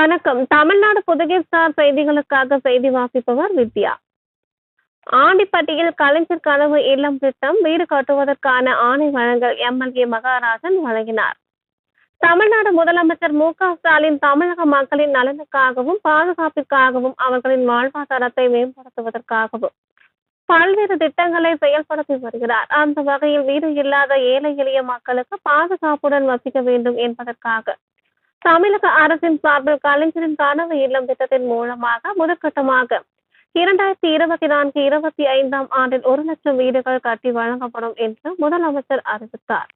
வணக்கம். தமிழ்நாடு புதுகை ஸ்டார் செய்திகளுக்காக செய்தி வாசிப்பவர் வித்யா. ஆண்டிப்பட்டியில் கலைஞர் கனவு இல்லம் திட்டம் வீடு கட்டுவதற்கான ஆணை வழங்கல் எம்எல்ஏ மகாராஜன் வழங்கினார். தமிழ்நாடு முதலமைச்சர் மு க ஸ்டாலின் தமிழக மக்களின் நலனுக்காகவும் பாதுகாப்பிற்காகவும் அவர்களின் வாழ்வாதாரத்தை மேம்படுத்துவதற்காகவும் பல்வேறு திட்டங்களை செயல்படுத்தி வருகிறார். அந்த வகையில் வீடு இல்லாத ஏழை எளிய மக்களுக்கு பாதுகாப்புடன் வசிக்க வேண்டும் என்பதற்காக தமிழக அரசின் சார்பில் கலைஞரின் கனவு இல்லம் திட்டத்தின் மூலமாக முதற்கட்டமாக இரண்டாயிரத்தி இருபத்தி நான்கு இருபத்தி ஐந்தாம் ஆண்டில் ஒரு லட்சம் வீடுகள் கட்டி வழங்கப்படும் என்று முதலமைச்சர் அறிவித்தார்.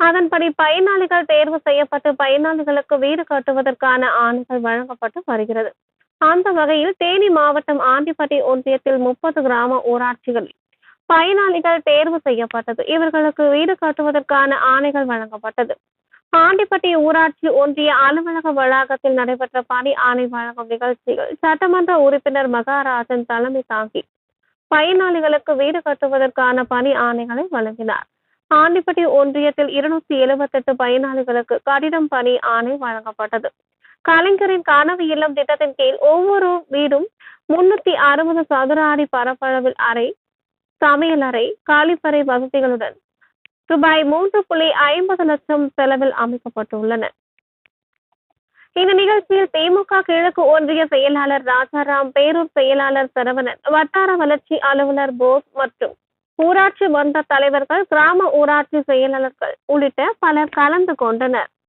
அதன்படி பயனாளிகள் தேர்வு செய்யப்பட்டு பயனாளிகளுக்கு வீடு கட்டுவதற்கான ஆணைகள் வழங்கப்பட்டு வருகிறது. அந்த வகையில் தேனி மாவட்டம் ஆண்டிப்பட்டி ஒன்றியத்தில் முப்பது கிராம ஊராட்சிகளில் பயனாளிகள் தேர்வு செய்யப்பட்டது. இவர்களுக்கு வீடு கட்டுவதற்கான ஆணைகள் வழங்கப்பட்டது. பாண்டிப்பட்டி ஊராட்சி ஒன்றிய அலுவலக வளாகத்தில் நடைபெற்ற பணி ஆணை வழங்கும் நிகழ்ச்சியில் சட்டமன்ற உறுப்பினர் மகாராஜன் தலைமை தாங்கி பயனாளிகளுக்கு வீடு கட்டுவதற்கான பணி ஆணைகளை வழங்கினார். ஆண்டிப்பட்டி ஒன்றியத்தில் இருநூத்தி எழுபத்தி எட்டு பயனாளிகளுக்கு கடிதம் பணி ஆணை வழங்கப்பட்டது. கலைஞரின் கனவு இல்லம் திட்டத்தின் கீழ் ஒவ்வொரு வீடும் முன்னூத்தி அறுபது சதுர அடி பரப்பளவில் அறை சமையலறை கழிப்பறை வசதிகளுடன் ரூபாய் மூன்று புள்ளி ஐம்பது லட்சம் செலவில் அமைக்கப்பட்டுள்ளன. இந்த நிகழ்ச்சியில் திமுக கிழக்கு ஒன்றிய செயலாளர் ராஜாராம் பேரூர் செயலாளர் சரவணன் வட்டார வளர்ச்சி அலுவலர் போஸ் மற்றும் ஊராட்சி மன்ற தலைவர்கள் கிராம ஊராட்சி செயலாளர்கள் உள்ளிட்ட பலர் கலந்து கொண்டனர்.